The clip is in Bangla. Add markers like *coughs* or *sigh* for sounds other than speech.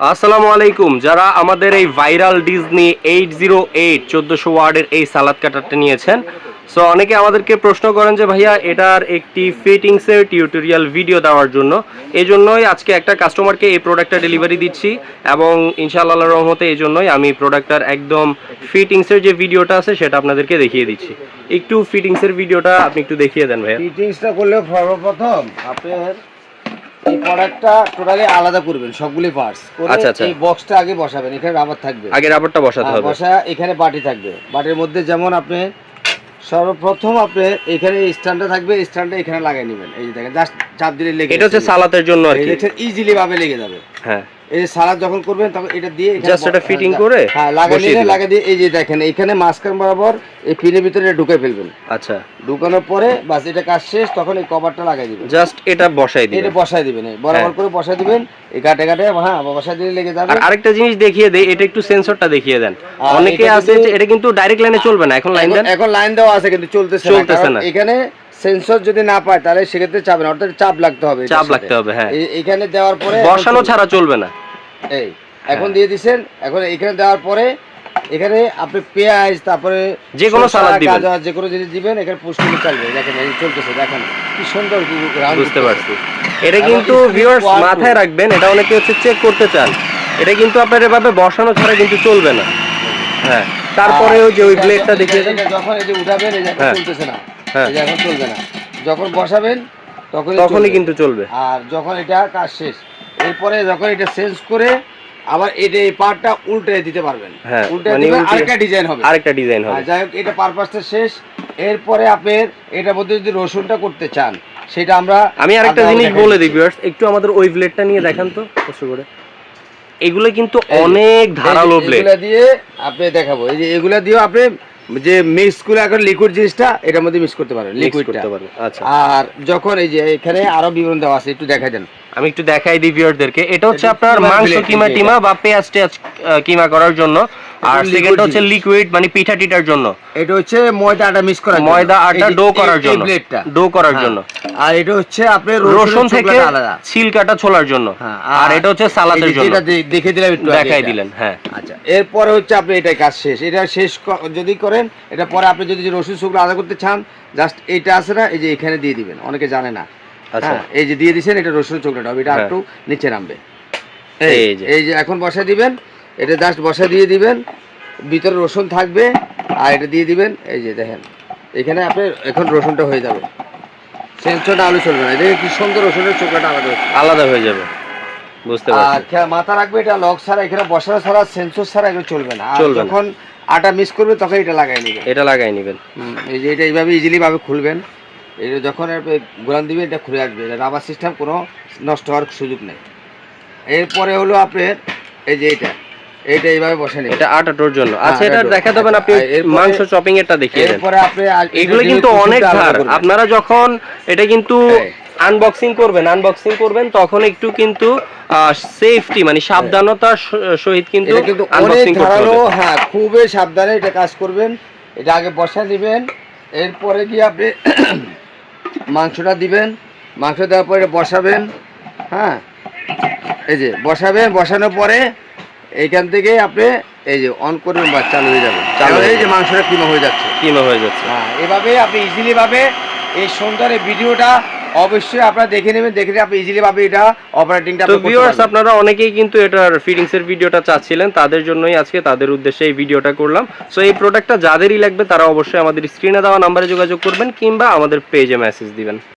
আসসালামু আলাইকুম। যারা আমাদের এই viral Disney eight zero eight চোদ্দোশো ওয়ার্ডের এই সালাদ কাটারটা নিয়েছেন সো অনেকে আমাদেরকে প্রশ্ন করেন যে ভাইয়া, এটার একটি ফিটিংসের টিউটোরিয়াল ভিডিও দেওয়ার জন্য। এই জন্যই আজকে একটা কাস্টমারকে এই প্রোডাক্টটা ডেলিভারি দিচ্ছি এবং ইনশাআল্লাহ রহমতে এই জন্যই আমি প্রোডাক্টটার একদম ফিটিংসের যে ভিডিওটা আছে, সেটা আপনাদেরকে দেখিয়ে দিচ্ছি। একটু ফিটিংসের ভিডিওটা আপনি একটু দেখিয়ে দেন ভাইয়া। ফিটিংসটা করলে সর্বপ্রথম আপনার এই প্রোডাক্টটা টোটালি আলাদা করবেন সবগুলি পার্টস আচ্ছা, আচ্ছা। এই বক্সটা আগে বসাবেন এখানে রাবার থাকবে। আগে রাবারটা বসাতে হ্যাঁ, হবে। বসা এখানে বাটি থাকবে। বাটির মধ্যে যেমন আপনি সর্বপ্রথম আপনি এখানে স্ট্যান্ডটা থাকবে স্ট্যান্ডটা এখানে লাগিয়ে নেবেন। এই যে দেখেন জাস্ট চাপ দিলে লেগে এটা হচ্ছে সালাতের জন্য আর কি। ইজিলি ভাবে লেগে যাবে। হ্যাঁ। এই যে সালাদ যখন করবেন তখন এটা দিয়ে Just এটা ব- fitting হ্যাঁ, করে হ্যাঁ লাগিয়ে লাগিয়ে দিয়ে এই যে দেখেন এখানে মাঝখান বরাবর এই পিনের ভিতরে এটা ঢুকে ফেলবেন। আচ্ছা। ঢুকানোর পরে বাস এটা কাজ শেষ তখন এই কভারটা লাগাই দিবেন। জাস্ট এটা বসাই এটা বসাই দিবেন বরাবর হ্যাঁ। করে বসাই দিবেন এই কাটে কাটে হ্যাঁ বসাই দিলে লেগে যাবে। আর আরেকটা জিনিস দেখিয়ে দেই এটা একটু সেন্সরটা দেখিয়ে দেন। অনেকে আছে এটা কিন্তু ডাইরেক্ট লাইনে চলবে না এখন লাইন দেন। এখন লাইন দেওয়া আছে কিন্তু চলতেছে না। এখানে সেন্সর যদি না পায় তাহলে সেক্ষেত্রে চাপ না অর্থাৎ চাপ লাগতে হবে চাপ লাগতে হবে, হ্যাঁ। এখানে দেওয়ার পরে বসানো ছাড়া চলবে না। এই এখন দিয়ে দিছেন এখন এখানে দেওয়ার পরে এখানে আপনি পেঁয়াজ তারপরে যে কোনো সালাদ দিবেন। গাজর, যে কোনো জিনিস দিবেন এখানে করে চলবে। দেখেন এই চলতেছে দেখেন কি সুন্দর বুঝতে পারছি। এটা কিন্তু ভিউয়ার্স মাথায় রাখবেন এটা অনেকে হচ্ছে চেক করতে চান। এটা কিন্তু আপনার এভাবে বসানো ছাড়া কিন্তু চলবে না। হ্যাঁ তারপরে ওই যে ওই ব্লেডটা দেখিয়ে দেন। যখন এই যে উঠাবেন এই যে হ্যাঁ। চলতেছে না। হ্যাঁ। এখন চলবে না। যখন বসাবেন তখনই তখনই কিন্তু চলবে। আর যখন এটা কাজ শেষ এরপরে যখন এটা চেঞ্জ করে আবার এটা এই পার্টটা উল্টে দিতে পারবেন। হ্যাঁ, উল্টে মানে আরেকটা ডিজাইন হবে। আরেকটা ডিজাইন হবে। যাই হোক এটা পারপাসটা শেষ। এরপরে আপনার এটার মধ্যে যদি রসুনটা করতে চান সেটা আমরা আমি আরেকটা জিনিস বলে দিই। ভিউয়ার্স একটু আমাদের ওই ব্লেডটা নিয়ে দেখান তো কষ্ট করে। এগুলো কিন্তু অনেক ধারালো ব্লেড এগুলা দিয়ে আপনি দেখাবো। এই যে এগুলা দিয়েও আপনি যে মিক্স করে এখন লিকুইড জিনিসটা এটার মধ্যে মিক্স করতে পারবে লিকুইড করতে পারবেন আচ্ছা। আর যখন এই যে এখানে আরও বিবরণ দেওয়া আছে একটু দেখাই দেন। আমি একটু দেখাই দিই ভিউয়ারদেরকে এটা হচ্ছে আপনার মাংস কিমা টিমা বা পেঁয়াজ টেয়াজ কিমা করার জন্য। আর সেকেন্ড হচ্ছে লিকুইড মানে পিঠা টিটার জন্য। এটা হচ্ছে ময়দা আটা মিক্স করার জন্য। ময়দা আটা ডো করার জন্য। ডো করার হ্যাঁ। জন্য। আর এটা হচ্ছে আপনার রসুন থেকে ছিলকাটা ছোলার জন্য। হ্যাঁ, আর এটা হচ্ছে সালাদের জন্য। দে- দেখে দিলাম একটু দেখাই দিলেন হ্যাঁ। আচ্ছা এরপরে হচ্ছে আপনি এটাই কাজ শেষ। এটা শেষ যদি করেন এটা পরে আপনি যদি রসুন শুকনো আলাদা করতে চান জাস্ট এটা আছে না এই যে এখানে দিয়ে দিবেন। অনেকে জানে না। আচ্ছা। হ্যাঁ, এই যে দিয়ে দিছেন এটা রসুন চোখলাটা হবে। এটা। একটু নিচে নামবে। এই যে। এই যে এখন বসা দিবেন। এটা জাস্ট বসা দিয়ে দিবেন ভিতরে রসুন থাকবে আর এটা দিয়ে দিবেন এই যে দেখেন এখানে আপনার এখন রসুনটা হয়ে যাবে। সেন্সরটা আলু চলবে না দেখে কি সুন্দর রসুনের চোখলাটা আলাদা আলাদা হয়ে যাবে বুঝতে আর পারছি খেয়া- মাথা রাখবে এটা লক ছাড়া এখানে বসানো ছাড়া সেন্সর ছাড়া এগুলো চলবে না। আর চলবে যখন আটা মিক্স করবে তখন এটা লাগাই নেবে এটা লাগাই নেবেন। এই যে এটা এইভাবে ইজিলি ভাবে খুলবেন। এটা যখন গোলান দিবেন এটা খুলে আসবে। এটা রাবার সিস্টেম কোনো নষ্ট হওয়ার সুযোগ নেই। এরপরে হলো আপনার এই যে এটা। এইটা এইভাবে বসে নেবেন এটা আটাটোর জন্য। আচ্ছা হ্যাঁ, এটা এটা দেখা দেবেন আপনি মাংস চপিং এরটা দেখিয়ে দেন। এরপরে আপনি এগুলো কিন্তু অনেক ধার। আপনারা যখন এটা কিন্তু। আনবক্সিং করবেন আনবক্সিং করবেন তখন একটু কিন্তু সেফটি মানে সাবধানতার সহিত কিন্তু এটা আনবক্সিং করতে হবে। হ্যাঁ খুবই সাবধানে এটা কাজ করবেন। এটা আগে বসা দিবেন। এরপরে গিয়ে আপনি *coughs* মাংসটা দিবেন। মাংস দেওয়ার পরে এটা বসাবেন। হ্যাঁ এই যে বসাবেন। বসানোর পরে এইখান থেকে আপনি এই যে অন করবেন বা চালু হয়ে যাবে। চালু হয়ে এই যে মাংসটা কিমা হয়ে যাচ্ছে। কিমা হয়ে যাচ্ছে। হ্যাঁ এভাবে আপনি ইজিলি ভাবে এই সুন্দর এই ভিডিওটা অবশ্যই আপনারা দেখে নেবেন দেখে নিয়ে আপনি ইজিলি ভাবে এটা অপারেটিংটা তো ভিউয়ার্স আপনারা অনেকেই কিন্তু এটার ফিটিংস এর ভিডিওটা চাচ্ছিলেন তাদের জন্যই আজকে তাদের উদ্দেশ্যে এই ভিডিওটা করলাম। সো এই প্রোডাক্টটা যাদেরই লাগবে তারা অবশ্যই আমাদের স্ক্রিনে দেওয়া নাম্বারে যোগাযোগ করবেন কিংবা আমাদের পেজে মেসেজ দিবেন।